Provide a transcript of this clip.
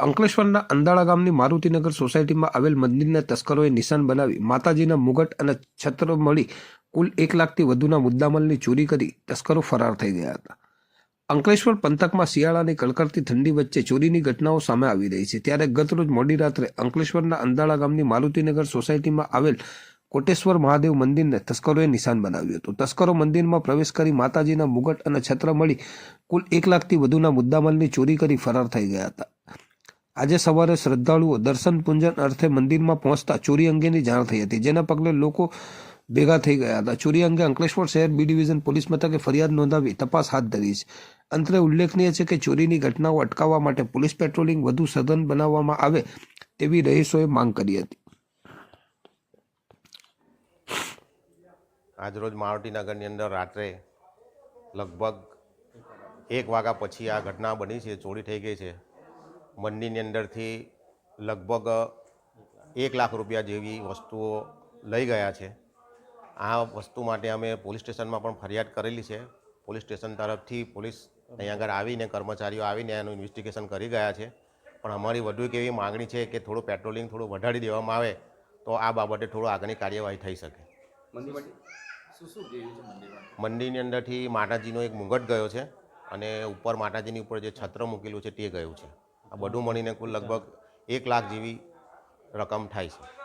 અંકલેશ્વરના અંદાળા ગામની મારુતિનગર સોસાયટીમાં આવેલ મંદિરના તસ્કરોએ નિશાન બનાવી માતાજીના મુગટ અને છત્ર મળી કુલ એક લાખથી વધુના મુદ્દામાલની ચોરી કરી તસ્કરો ફરાર થઈ ગયા હતા. અંકલેશ્વર પંથકમાં શિયાળાની કડકડતી ઠંડી વચ્ચે ચોરીની ઘટનાઓ સામે આવી રહી છે. ત્યારે ગતરોજ મોડી રાત્રે અંકલેશ્વરના અંદાળા ગામની મારુતિનગર સોસાયટીમાં આવેલ કોટેશ્વર મહાદેવ મંદિરને તસ્કરોએ નિશાન બનાવ્યું હતું. તસ્કરો મંદિરમાં પ્રવેશ કરી માતાજીના મુગટ અને છત્ર મળી કુલ એક લાખથી વધુના મુદ્દામાલની ચોરી કરી ફરાર થઈ ગયા હતા. આજે સવારે શ્રદ્ધાળુઓ દર્શન પૂજન અર્થે મંદિરમાં પહોંચતા ચોરી અંગેની જાણ થઈ હતી, જેના પગલે લોકો ભેગા થઈ ગયા હતા. ચોરી અંગે અંકલેશ્વર શહેર બી ડિવિઝન પોલીસ મથકે ફરિયાદ નોંધાવી તપાસ હાથ ધરી છે. અંતરે ઉલ્લેખનીય છે કે ચોરીની ઘટનાઓ અટકાવવા માટે પોલીસ પેટ્રોલિંગ વધુ સઘન બનાવવામાં આવે તેવી રહીશોએ માંગ કરી હતી. આજરોજ માવટીનગરની અંદર રાત્રે લગભગ એક વાગ્યા પછી આ ઘટના બની છે, ચોરી થઈ ગઈ છે. મંદિરની અંદરથી લગભગ એક લાખ રૂપિયા જેવી વસ્તુઓ લઈ ગયા છે. આ વસ્તુ માટે અમે પોલીસ સ્ટેશનમાં પણ ફરિયાદ કરેલી છે. પોલીસ સ્ટેશન તરફથી પોલીસ અહીંયા આગળ આવીને કર્મચારીઓ આવીને એનું ઇન્વેસ્ટિગેશન કરી ગયા છે. પણ અમારી વધુ એક એવી માગણી છે કે થોડું પેટ્રોલિંગ થોડું વધારી દેવામાં આવે તો આ બાબતે થોડું આગળની કાર્યવાહી થઈ શકે. મંદિરની અંદરથી માતાજીનો એક મુગટ ગયો છે અને ઉપર માતાજીની ઉપર જે છત્ર મૂકેલું છે તે ગયું છે. આ બધું મળીને કુલ લગભગ એક લાખ જેવી રકમ થાય છે.